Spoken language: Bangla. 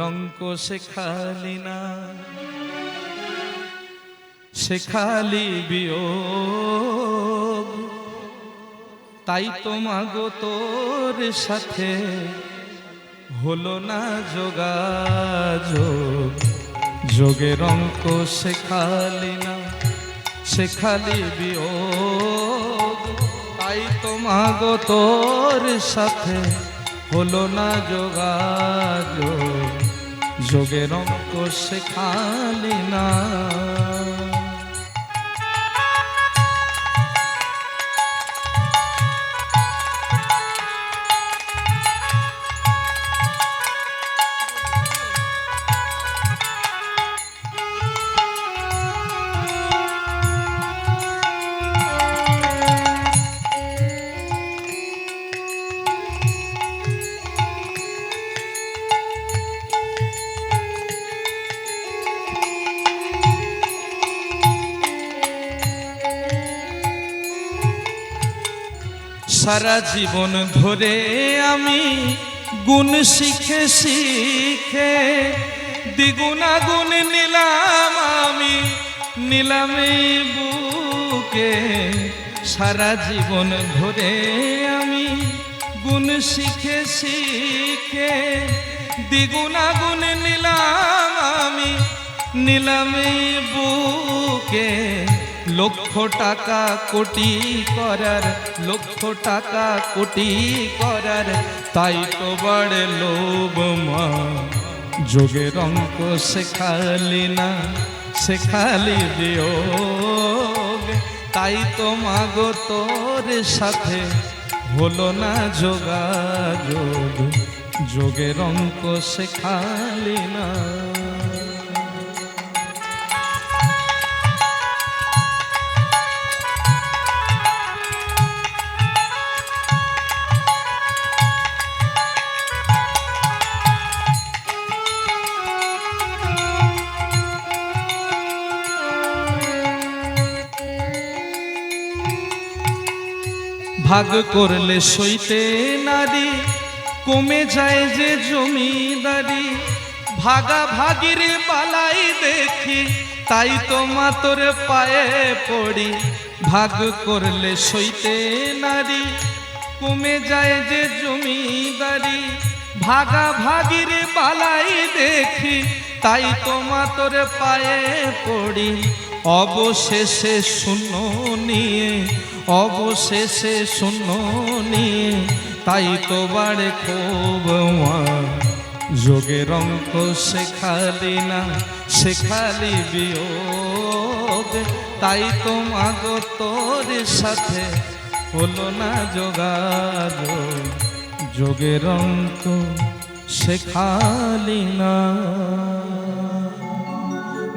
রঙ্ক শেখালি না। শেখালি বিয়োগ। তাই তো মাগো তোর সাথে হলো না যোগাযোগ। যোগের অঙ্ক শেখালি না, শেখালি বিয়োগ। তাই তো মাগো তোর সাথে হলো না যোগাযোগ। যোগের অঙ্ক শেখালি না। সারা জীবন ধরে আমি গুণ শিখে শিখে দ্বিগুণা গুণ নিলাম আমি, নিলামে বুকে। সারা জীবন ধরে আমি গুণ শিখে শিখে দ্বিগুণা গুণ নিলাম আমি, নিলামে বুকে। লক্ষ টাকা কোটি করার, লক্ষ টাকা কোটি করার, তাই তো বড় লোভ মা। যোগের অঙ্ক শেখালি না, শেখালি বিয়োগ। তাই তো মাগো তোর সাথে হলো না যোগাযোগ। যোগের অঙ্ক শেখালি না। ভাগ করলে সইতে নারী, কমে যায় যে জমিদারি। ভাগা ভাগির বালাই দেখি, তাই তো মাতর পায়ে পড়ি। ভাগ করলে সইতে নারী, কমে যায় যে জমিদারি। ভাগা ভাগির বালাই দেখি, তাই তো মাতর পায়ে পড়ি। অবশেষে শূন্য নিয়ে, অবশেষে শূন্য নিয়ে, তাই তো বাড়ে খুব যোগের অঙ্ক শেখালি না, শেখালি বিয়োগ। তাই তো মাগো তোর সাথে হলো না যোগাযোগ। যোগের অঙ্ক শেখালি না।